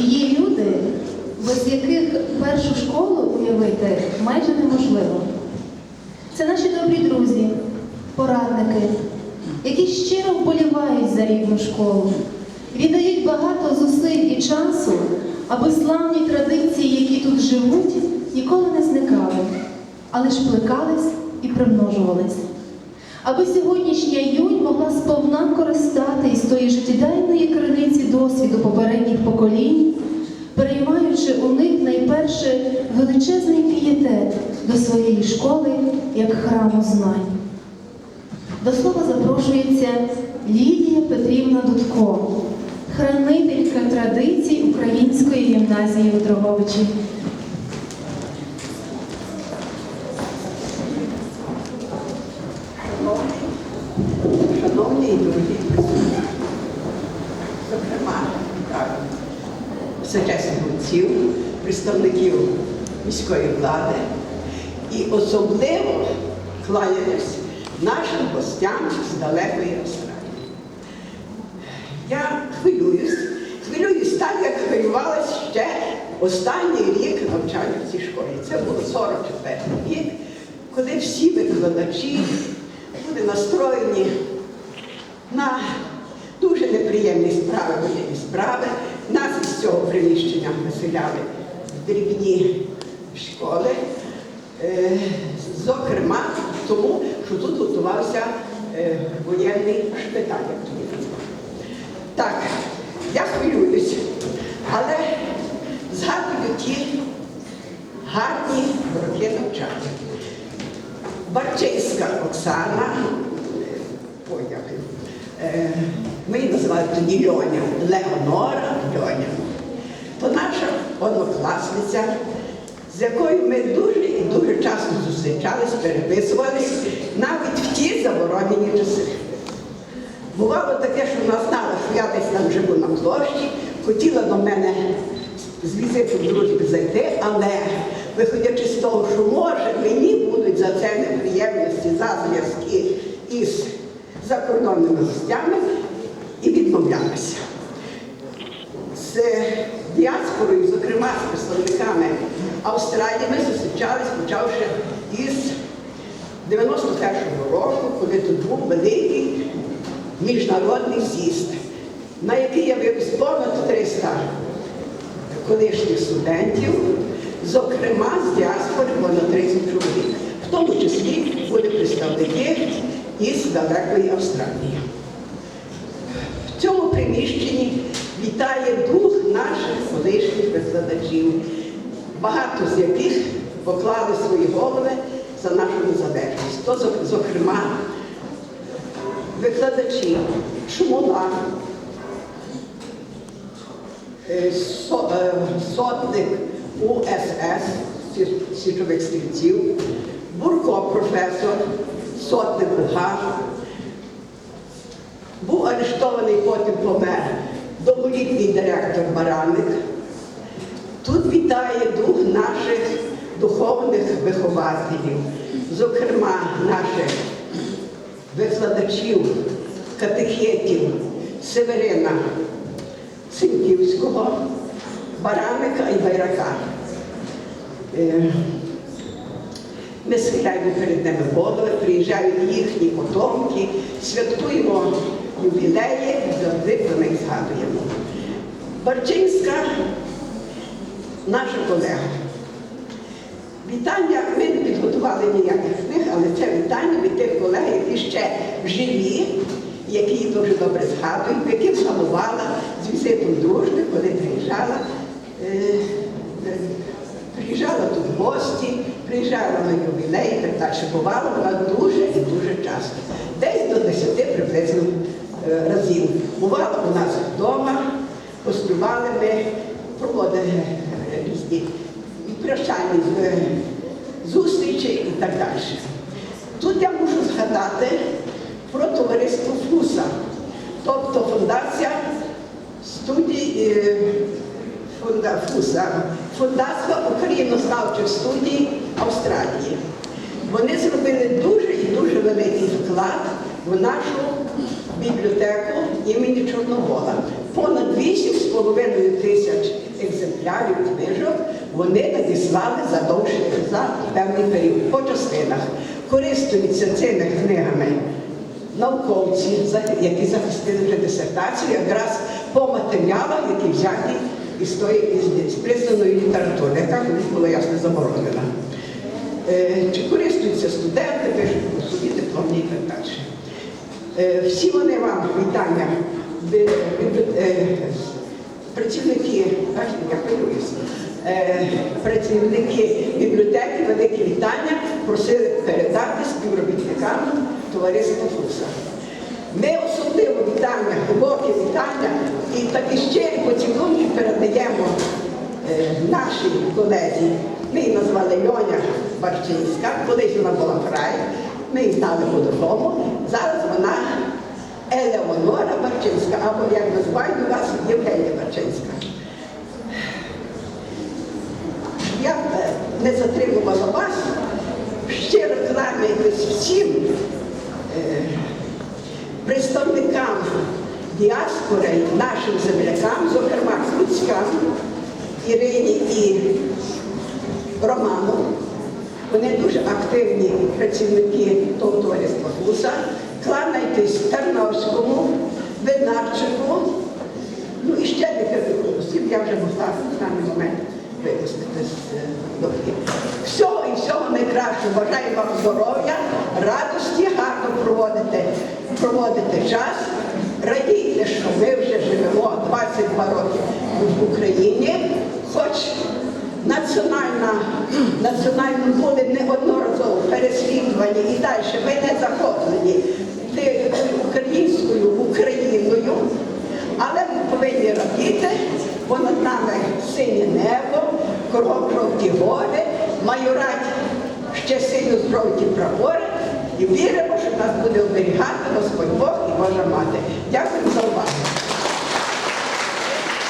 Є люди, без яких першу школу уявити майже неможливо. Це наші добрі друзі, порадники, які щиро вболівають за рідну школу, віддають багато зусиль і часу, аби славні традиції, які тут живуть, ніколи не зникали, але ж плекались і примножувались. Аби сьогоднішня юнь могла сповна криниці досвіду попередніх поколінь, переймаючи у них найперше величезний пієтет до своєї школи як храму знань. До слова запрошується Лідія Петрівна Дудко, хранителька традицій Української гімназії у Дроговичі. Шановні і дорогі сучасних митців, представників міської влади і особливо кланяюсь нашим гостям з далекої Австралії. Я хвилююсь, хвилююсь так, як хвилювалась ще останній рік навчання в цій школі. Це було 44 рік, коли всі викладачі були настроєні на дуже неприємні справи, воєнні справи. Цього приміщення виселяли в дрібні школи, Е, зокрема, тому що тут готувався е, воєнний шпиталь, як тоді. Так, я хвилююсь, але згадую ті гарні роки навчання. Барчинська Оксана, ой, е, ми її називали тоді Льоня, Леонора Льоня. Однокласниця, з якою ми дуже і дуже часто зустрічались, переписувались, навіть в ті заборонені часи. Бувало таке, що вона знала, що я десь там живу на площі, хотіла до мене з візитом дружби зайти, але виходячи з того, що може мені будуть за це неприємності, за зв'язки із закордонними гостями, і відмовлялася. З діаспорою, зокрема з представниками Австралії, ми зустрічались, почавши із 91-го року, коли тут був великий міжнародний з'їзд, на який я вивез понад 300 колишніх студентів, зокрема з діаспори понад 30 чоловік, в тому числі були представники із далекої Австралії. В цьому приміщенні вітає дух наших колишніх викладачів, багато з яких поклали свої голови за нашу незалежність. То, зокрема, викладачі Шумула, е, е, сотник УСС січових стрільців, Бурко професор, сотник УГА, був арештований, потім помер довголітній директор Бараник. Тут вітає дух наших духовних вихователів, зокрема наших викладачів, катехетів Северина Синьківського, Бараника і Байрака. Е, Ми схиляємо перед ними голови, приїжджають їхні потомки, святкуємо ювілеї, завжди про них згадуємо. Барчинська наша колега. Вітання ми не підготували ніяких книг, але це вітання від тих колег, які ще живі, які її дуже добре згадують, яких славувала з візитом дружби, коли приїжджала. Е, Приїжджала тут в гості, приїжджала на ювілей так далі. Бувала вона дуже і дуже часто. Десь до 10 приблизно разів. Бувала у нас вдома, поспівали ми, проводили е, різні прощальні е, зустрічі і так далі. Тут я мушу згадати про товариство Фуса, тобто фундація студії. е, фонда ФУСа, фундацтва українознавчих студій Австралії. Вони зробили дуже і дуже великий вклад в нашу бібліотеку імені Чорновола. Понад 8,5 тисяч екземплярів книжок вони надіслали за за певний період по частинах. Користуються цими книгами науковці, які захистили дисертацію, якраз по матеріалах, які взяті із тої признаної літератури, яка колись була ясно заборонена. Е, Чи користуються студенти, пишуть собі дипломні і так далі. Е, Всі вони вам вітання, е, працівники, я Е, працівники бібліотеки, велике вітання просили передати співробітникам товариства Фуса. Ми особливо вітання, глибоке вітання і такі щирі поцілунки передаємо нашій колезі. Ми її назвали Льоня Барчинська, колись вона була фрай, ми її знали по-другому. Зараз вона Елеонора Барчинська, або як називають у вас Євгенія Барчинська. Я е, не затримувала вас, щиро кланяюсь всім е, представникам діаспори, нашим землякам, зокрема Круцькам, Ірині і Роману. Вони дуже активні працівники того товариства Гуса. Кланяйтесь Тарновському, Бенарчику, ну і ще декілька осіб я вже могла в даний момент випустити з е, дошки. Всього і всього найкращого. Бажаю вам здоров'я, радості, гарно проводити, проводити час. Радійте, що ми вже живемо 22 роки в Україні, хоч національна, національно були неодноразово переслідувані і далі ми не захоплені українською Україною, але ми повинні радіти, бо над нами синє небо, кругом жовті гори, майорать ще синьо жовті прапори, і віримо, що нас буде оберігати Господь Бог і Божа Мати. Дякую